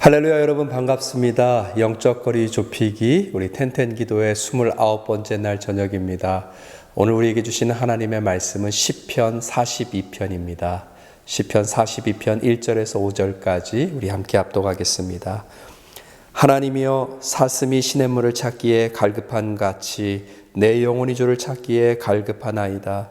할렐루야 여러분 반갑습니다. 영적 거리 좁히기 우리 텐텐 기도의 29번째 날 저녁입니다. 오늘 우리에게 주시는 하나님의 말씀은 시편 42편입니다. 시편 42편 1절에서 5절까지 우리 함께 합독하겠습니다. 하나님이여 사슴이 시냇물을 찾기에 갈급한 같이 내 영혼이 주를 찾기에 갈급하나이다.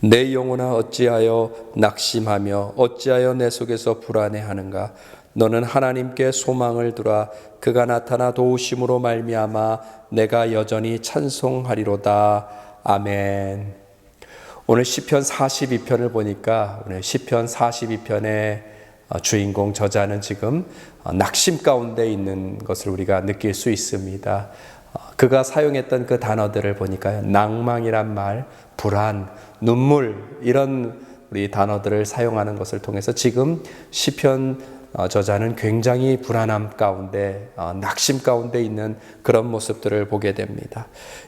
내 영혼아 어찌하여 낙심하며 어찌하여 내 속에서 불안해하는가? 너는 하나님께 소망을 두라. 그가 나타나 도우심으로 말미암아 내가 여전히 찬송하리로다. 아멘. 오늘 시편 42편을 보니까 오늘 시편 42편의 주인공 저자는 지금 낙심 가운데 있는 것을 우리가 느낄 수 있습니다. 그가 사용했던 그 단어들을 보니까요. 낭망이란 말, 불안, 눈물 이런 우리 단어들을 사용하는 것을 통해서 지금 시편 어, 저자는 굉장히 불안함 가운데 어, 낙심 가운데 있는 그런 모습들을 보게 됩니다.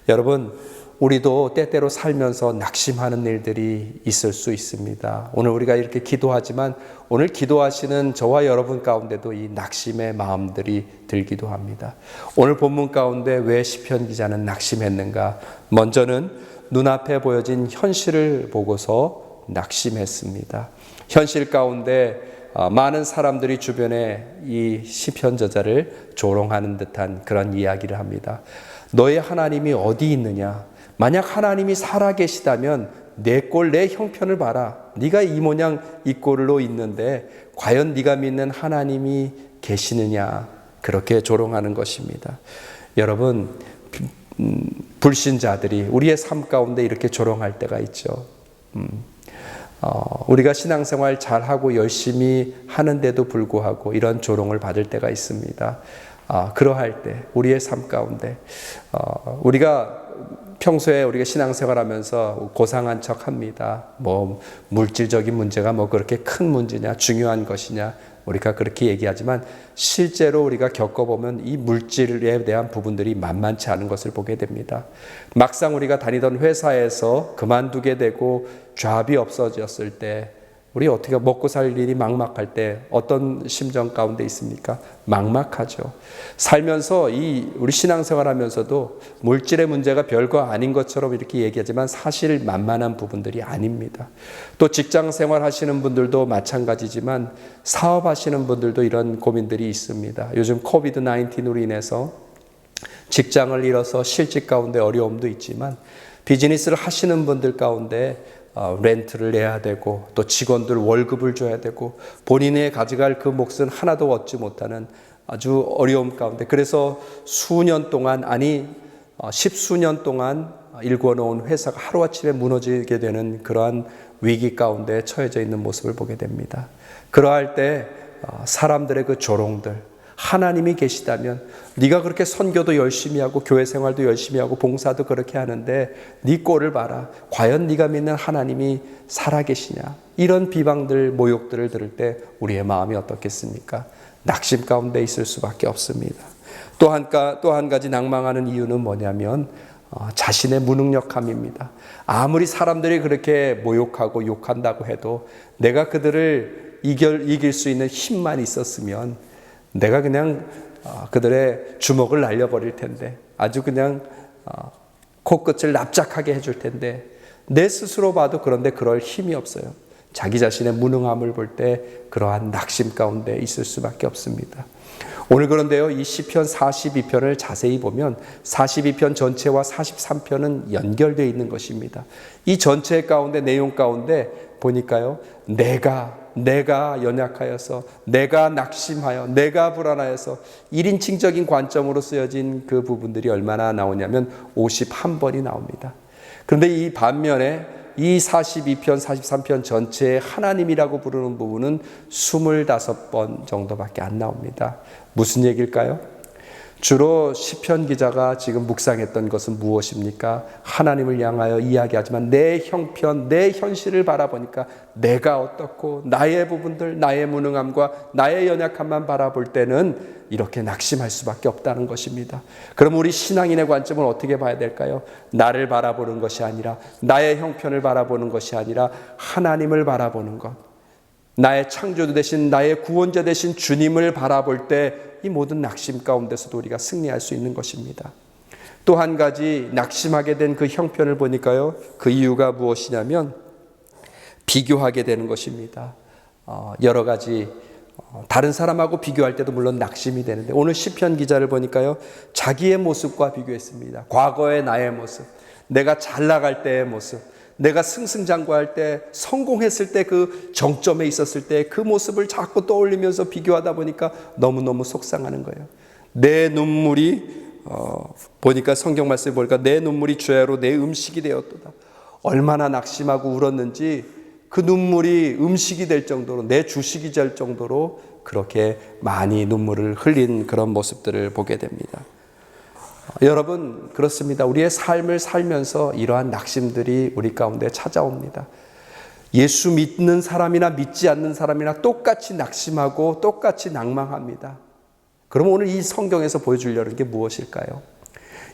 여러분 우리도 때때로 살면서 낙심하는 일들이 있을 수 있습니다. 오늘 우리가 이렇게 기도하지만 오늘 기도하시는 저와 여러분 가운데도 이 낙심의 마음들이 들기도 합니다. 오늘 본문 가운데 왜 시편 기자는 낙심했는가? 먼저는 눈앞에 보여진 현실을 보고서 낙심했습니다. 현실 가운데 어, 많은 사람들이 주변에 이 시편 저자를 조롱하는 듯한 그런 이야기를 합니다. 너의 하나님이 어디 있느냐? 만약 하나님이 살아계시다면 내 꼴, 내 형편을 봐라. 네가 이 모양 이 꼴로 있는데 과연 네가 믿는 하나님이 계시느냐? 그렇게 조롱하는 것입니다. 여러분 음, 불신자들이 우리의 삶 가운데 이렇게 조롱할 때가 있죠. 음, 어, 우리가 신앙생활 잘하고 열심히 하는데도 불구하고 이런 조롱을 받을 때가 있습니다. 어, 그러할 때 우리의 삶 가운데 어, 우리가 평소에 우리가 신앙생활하면서 고상한 척합니다. 뭐 물질적인 문제가 뭐 그렇게 큰 문제냐, 중요한 것이냐, 우리가 그렇게 얘기하지만 실제로 우리가 겪어보면 이 물질에 대한 부분들이 만만치 않은 것을 보게 됩니다. 막상 우리가 다니던 회사에서 그만두게 되고 잡이 없어졌을 때 우리 어떻게 먹고 살 일이 막막할 때 어떤 심정 가운데 있습니까? 막막하죠. 살면서 이 우리 신앙생활 하면서도 물질의 문제가 별거 아닌 것처럼 이렇게 얘기하지만 사실 만만한 부분들이 아닙니다. 또 직장 생활 하시는 분들도 마찬가지지만 사업 하시는 분들도 이런 고민들이 있습니다. 요즘 코비드 19으로 인해서 직장을 잃어서 실직 가운데 어려움도 있지만 비즈니스를 하시는 분들 가운데 어, 렌트를 내야 되고 또 직원들 월급을 줘야 되고 본인의 가져갈 그 몫은 하나도 얻지 못하는 아주 어려움 가운데 그래서 수년 동안 아니 어, 십수년 동안 일궈놓은 회사가 하루아침에 무너지게 되는 그러한 위기 가운데 처해져 있는 모습을 보게 됩니다. 그러할 때 어, 사람들의 그 조롱들 하나님이 계시다면 네가 그렇게 선교도 열심히 하고 교회 생활도 열심히 하고 봉사도 그렇게 하는데 네 꼴을 봐라. 과연 네가 믿는 하나님이 살아 계시냐? 이런 비방들 모욕들을 들을 때 우리의 마음이 어떻겠습니까? 낙심 가운데 있을 수밖에 없습니다. 또한 또한 가지 낭망하는 이유는 뭐냐면 어, 자신의 무능력함입니다. 아무리 사람들이 그렇게 모욕하고 욕한다고 해도 내가 그들을 이길, 이길 수 있는 힘만 있었으면 내가 그냥 어, 그들의 주먹을 날려버릴 텐데 아주 그냥 어, 코끝을 납작하게 해줄 텐데 내 스스로 봐도 그런데 그럴 힘이 없어요. 자기 자신의 무능함을 볼 때 그러한 낙심 가운데 있을 수밖에 없습니다. 오늘 그런데요, 이 시편 42편을 자세히 보면 42편 전체와 43편은 연결되어 있는 것입니다. 이 전체 가운데 내용 가운데 보니까요, 내가 내가 연약하여서, 내가 낙심하여, 내가 불안하여서 1인칭적인 관점으로 쓰여진 그 부분들이 얼마나 나오냐면 51번이 나옵니다. 그런데 이 반면에 이 42편, 43편 전체에 하나님이라고 부르는 부분은 25번 정도밖에 안 나옵니다. 무슨 얘기일까요? 주로 시편 기자가 지금 묵상했던 것은 무엇입니까? 하나님을 향하여 이야기하지만 내 형편, 내 현실을 바라보니까 내가 어떻고 나의 부분들, 나의 무능함과 나의 연약함만 바라볼 때는 이렇게 낙심할 수밖에 없다는 것입니다. 그럼 우리 신앙인의 관점은 어떻게 봐야 될까요? 나를 바라보는 것이 아니라 나의 형편을 바라보는 것이 아니라 하나님을 바라보는 것. 나의 창조주 되신 나의 구원자 되신 주님을 바라볼 때 이 모든 낙심 가운데서도 우리가 승리할 수 있는 것입니다. 또 한 가지 낙심하게 된 그 형편을 보니까요. 그 이유가 무엇이냐면 비교하게 되는 것입니다. 어, 여러 가지 어, 다른 사람하고 비교할 때도 물론 낙심이 되는데 오늘 시편 기자를 보니까요. 자기의 모습과 비교했습니다. 과거의 나의 모습, 내가 잘 나갈 때의 모습, 내가 승승장구할 때 성공했을 때 그 정점에 있었을 때 그 모습을 자꾸 떠올리면서 비교하다 보니까 너무너무 속상하는 거예요. 내 눈물이 어, 보니까 성경 말씀을 보니까 내 눈물이 죄로 내 음식이 되었도다. 얼마나 낙심하고 울었는지 그 눈물이 음식이 될 정도로 내 주식이 될 정도로 그렇게 많이 눈물을 흘린 그런 모습들을 보게 됩니다. 여러분 그렇습니다. 우리의 삶을 살면서 이러한 낙심들이 우리 가운데 찾아옵니다. 예수 믿는 사람이나 믿지 않는 사람이나 똑같이 낙심하고 똑같이 낭망합니다. 그럼 오늘 이 성경에서 보여주려는 게 무엇일까요?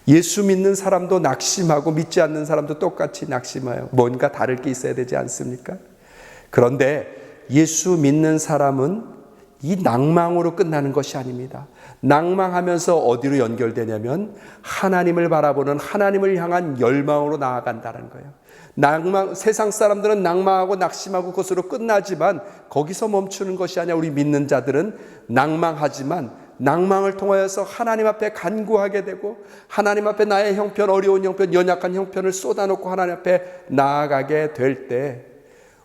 예수 믿는 사람도 낙심하고 믿지 않는 사람도 똑같이 낙심해요. 뭔가 다를 게 있어야 되지 않습니까? 그런데 예수 믿는 사람은 이 낭망으로 끝나는 것이 아닙니다. 낭망하면서 어디로 연결되냐면 하나님을 바라보는 하나님을 향한 열망으로 나아간다는 거예요. 낭망 세상 사람들은 낭망하고 낙심하고 그것으로 끝나지만 거기서 멈추는 것이 아니라 우리 믿는 자들은 낭망하지만 낭망을 통하여서 하나님 앞에 간구하게 되고 하나님 앞에 나의 형편 어려운 형편 연약한 형편을 쏟아놓고 하나님 앞에 나아가게 될 때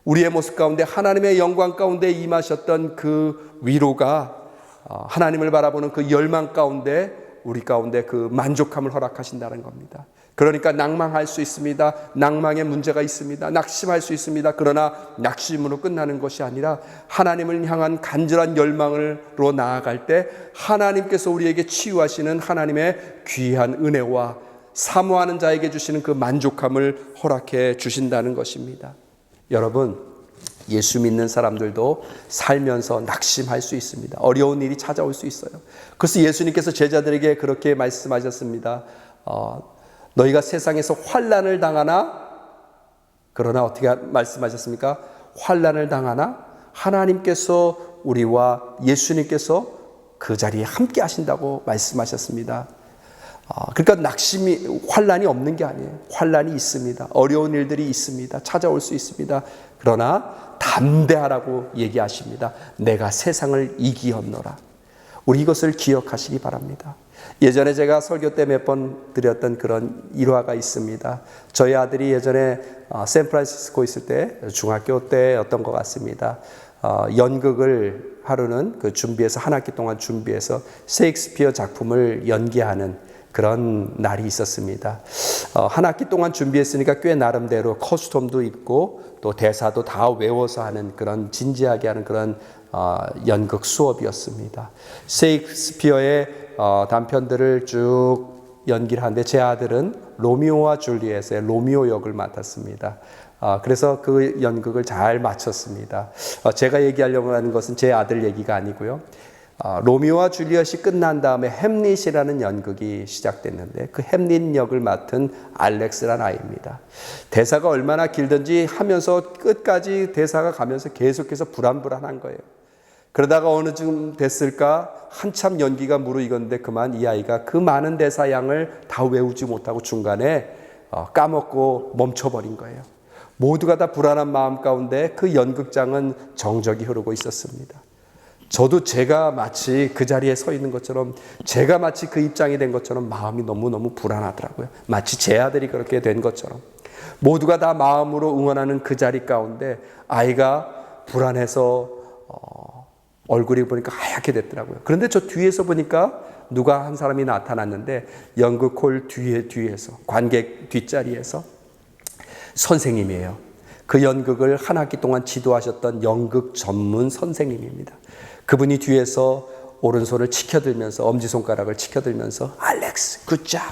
우리의 모습 가운데 하나님의 영광 가운데 임하셨던 그 위로가 어, 하나님을 바라보는 그 열망 가운데 우리 가운데 그 만족함을 허락하신다는 겁니다. 그러니까 낭망할 수 있습니다. 낭망에 문제가 있습니다. 낙심할 수 있습니다. 그러나 낙심으로 끝나는 것이 아니라 하나님을 향한 간절한 열망으로 나아갈 때 하나님께서 우리에게 치유하시는 하나님의 귀한 은혜와 사모하는 자에게 주시는 그 만족함을 허락해 주신다는 것입니다. 여러분, 예수 믿는 사람들도 살면서 낙심할 수 있습니다. 어려운 일이 찾아올 수 있어요. 그래서 예수님께서 제자들에게 그렇게 말씀하셨습니다. 어, 너희가 세상에서 환란을 당하나 그러나 어떻게 말씀하셨습니까? 환란을 당하나 하나님께서 우리와 예수님께서 그 자리에 함께 하신다고 말씀하셨습니다. 아, 그러니까 낙심이 환란이 없는 게 아니에요. 환란이 있습니다. 어려운 일들이 있습니다. 찾아올 수 있습니다. 그러나 담대하라고 얘기하십니다. 내가 세상을 이기었노라. 우리 이것을 기억하시기 바랍니다. 예전에 제가 설교 때 몇 번 드렸던 그런 일화가 있습니다. 저희 아들이 예전에 어, 샌프란시스코 있을 때 중학교 때였던 것 같습니다. 어, 연극을 하루는 그 준비해서 한 학기 동안 준비해서 셰익스피어 작품을 연기하는 그런 날이 있었습니다. 어, 한 학기 동안 준비했으니까 꽤 나름대로 커스텀도 입고 또 대사도 다 외워서 하는 그런 진지하게 하는 그런 어, 연극 수업이었습니다. 셰익스피어의 어, 단편들을 쭉 연기를 하는데 제 아들은 로미오와 줄리엣의 로미오 역을 맡았습니다. 어, 그래서 그 연극을 잘 마쳤습니다. 어, 제가 얘기하려고 하는 것은 제 아들 얘기가 아니고요. 어, 로미오와 줄리엣이 끝난 다음에 햄릿이라는 연극이 시작됐는데 그 햄릿 역을 맡은 알렉스란 아이입니다. 대사가 얼마나 길든지 하면서 끝까지 대사가 가면서 계속해서 불안불안한 거예요. 그러다가 어느 쯤 됐을까 한참 연기가 무르익었는데 그만 이 아이가 그 많은 대사 양을 다 외우지 못하고 중간에 어, 까먹고 멈춰버린 거예요. 모두가 다 불안한 마음 가운데 그 연극장은 정적이 흐르고 있었습니다. 저도 제가 마치 그 자리에 서 있는 것처럼 제가 마치 그 입장이 된 것처럼 마음이 너무너무 불안하더라고요. 마치 제 아들이 그렇게 된 것처럼. 모두가 다 마음으로 응원하는 그 자리 가운데 아이가 불안해서 어, 얼굴이 보니까 하얗게 됐더라고요. 그런데 저 뒤에서 보니까 누가 한 사람이 나타났는데 연극 홀 뒤에 뒤에서 관객 뒷자리에서 선생님이에요. 그 연극을 한 학기 동안 지도하셨던 연극 전문 선생님입니다. 그분이 뒤에서 오른손을 치켜들면서 엄지손가락을 치켜들면서 알렉스 굿잡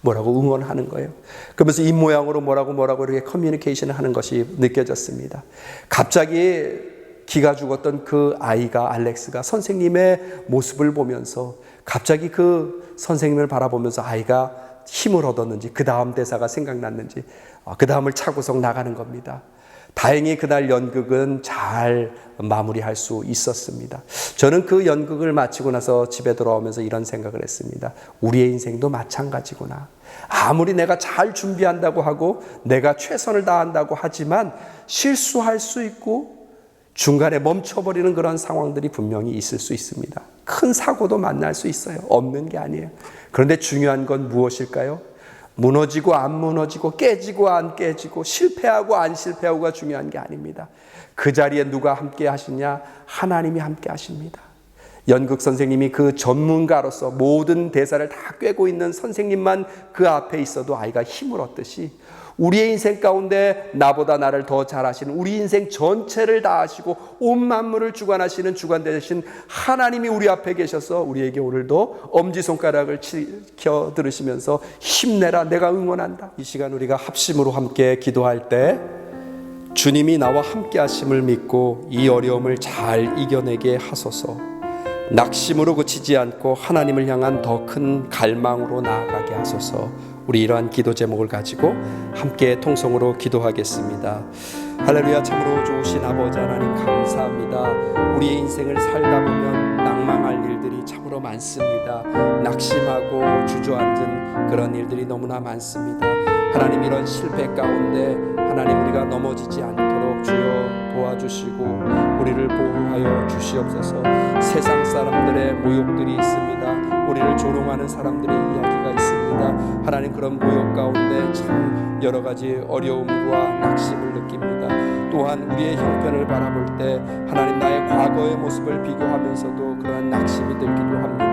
뭐라고 응원하는 거예요. 그러면서 입 모양으로 뭐라고 뭐라고 이렇게 커뮤니케이션을 하는 것이 느껴졌습니다. 갑자기 기가 죽었던 그 아이가 알렉스가 선생님의 모습을 보면서 갑자기 그 선생님을 바라보면서 아이가 힘을 얻었는지 그 다음 대사가 생각났는지 그 다음을 차고서 나가는 겁니다. 다행히 그날 연극은 잘 마무리할 수 있었습니다. 저는 그 연극을 마치고 나서 집에 돌아오면서 이런 생각을 했습니다. 우리의 인생도 마찬가지구나. 아무리 내가 잘 준비한다고 하고 내가 최선을 다한다고 하지만 실수할 수 있고 중간에 멈춰버리는 그런 상황들이 분명히 있을 수 있습니다. 큰 사고도 만날 수 있어요. 없는 게 아니에요. 그런데 중요한 건 무엇일까요? 무너지고 안 무너지고 깨지고 안 깨지고 실패하고 안 실패하고가 중요한 게 아닙니다. 그 자리에 누가 함께 하시냐? 하나님이 함께 하십니다. 연극 선생님이 그 전문가로서 모든 대사를 다 꿰고 있는 선생님만 그 앞에 있어도 아이가 힘을 얻듯이 우리의 인생 가운데 나보다 나를 더 잘하시는 우리 인생 전체를 다 하시고 온 만물을 주관하시는 주관 되신 하나님이 우리 앞에 계셔서 우리에게 오늘도 엄지손가락을 치켜 들으시면서 힘내라 내가 응원한다. 이 시간 우리가 합심으로 함께 기도할 때 주님이 나와 함께 하심을 믿고 이 어려움을 잘 이겨내게 하소서. 낙심으로 그치지 않고 하나님을 향한 더 큰 갈망으로 나아가게 하소서. 우리 이러한 기도 제목을 가지고 함께 통성으로 기도하겠습니다. 할렐루야 참으로 좋으신 아버지 하나님 감사합니다. 우리의 인생을 살다 보면 낭망할 일들이 참으로 많습니다. 낙심하고 주저앉은 그런 일들이 너무나 많습니다. 하나님 이런 실패 가운데 하나님 우리가 넘어지지 않도록 주여 도와주시고 우리를 보호하여 주시옵소서. 세상 사람들의 모욕들이 있습니다. 우리를 조롱하는 사람들의 이야기가 있습니다. 하나님 그런 모욕 가운데 참 여러 가지 어려움과 낙심을 느낍니다. 또한 우리의 형편을 바라볼 때 하나님 나의 과거의 모습을 비교하면서도 그러한 낙심이 들기도 합니다.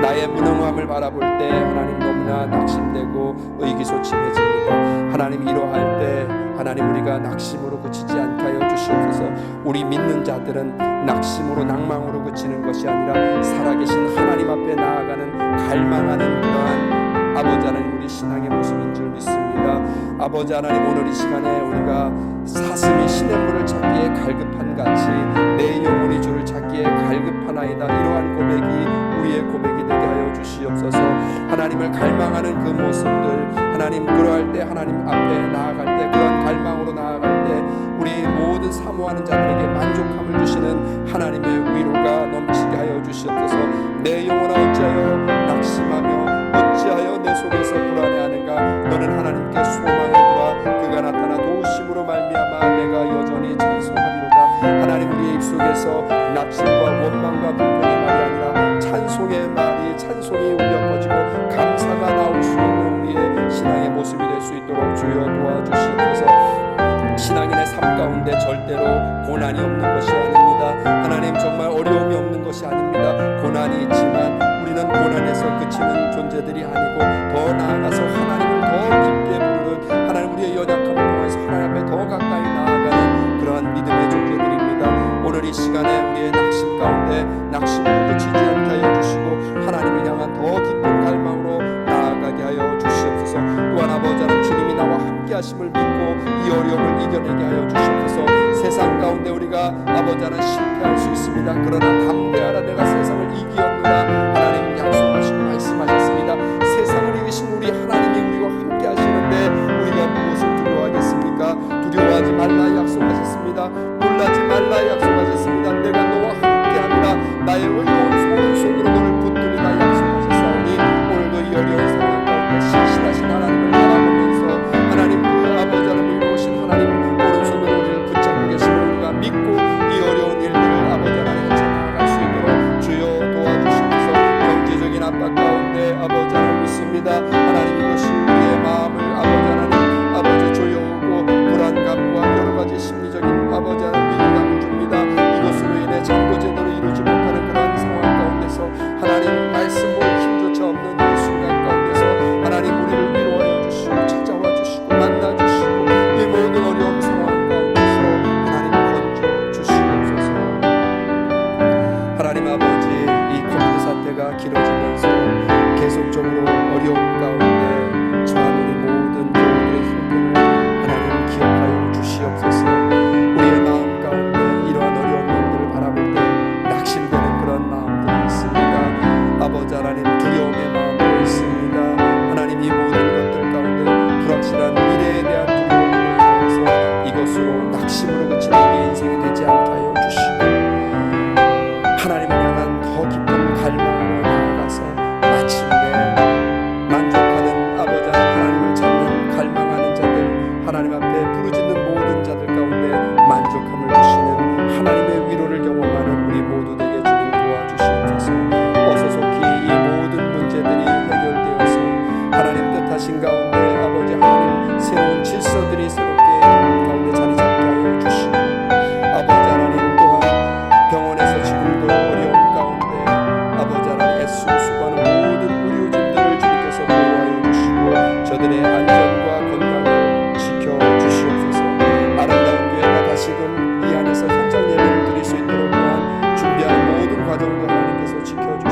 나의 무능함을 바라볼 때 하나님 너무나 낙심되고 의기소침해집니다. 하나님 이러할 때 하나님 우리가 낙심으로 그치지 않게 하여 주시옵소서. 우리 믿는 자들은 낙심으로 낭망으로 그치는 것이 아니라 살아계신 하나님 앞에 나아가는 갈망하는 그러한 아버지 하나님 우리 신앙의 모습인 줄 믿습니다. 아버지 하나님 오늘 이 시간에 우리가 사슴이 시냇물을 찾기에 갈급한 같이 내 영혼이 주를 찾기에 갈급하나이다. 이러한 고백이 우리의 고백이 되게 하여 주시옵소서. 하나님을 갈망하는 그 모습들 하나님 그러할 때 하나님 앞에 나아갈 때 그런 갈망으로 나아갈 때 우리 모든 사모하는 자들에게 만족함을 주시는 하나님의 위로가 넘치게 하여 주시옵소서. 내 영혼아 어찌하여 낙심하며 어찌하여 내 속에서 불안해하는가 너는 하나님께 소망을 두라 그가 나타나 도우심으로 말미암아 내가 여전히 찬송하리로다 하나님 우리의 입속에서 낙심과 원망과 불평의 말이 아니라 찬송의 말이 찬송이 울려 퍼지고 감사가 나올 수 있는 우리의 신앙의 모습이 될 수 있도록 주여 도와주시옵소서 신앙인의 삶 가운데 절대로 고난이 없는 것이 아닙니다. 하나님 정말 어려움이 없는 것이 아닙니다. 고난이 존재들이 아니고 더 나아가서 하나님을 더 깊게 부르는 하나님 우리의 연약함을 통해서 하나님 앞에 더 가까이 나아가는 그러한 믿음의 존재들입니다. 오늘 이 시간에 우리의 낙심 가운데 낙심으로 그치지 않게 하여 주시고 하나님을 향한 더 깊은 갈망으로 나아가게 하여 주시옵소서. 또한 아버지 하나님 주님이 나와 함께 하심을 믿고 이 어려움을 이겨내게 하여 주시옵소서. 세상 가운데 우리가 아버지 하나님 실패할 수 있습니다. 그러나 담대하라 내가 세상을 이기었노라 정도 하나님께서 지켜주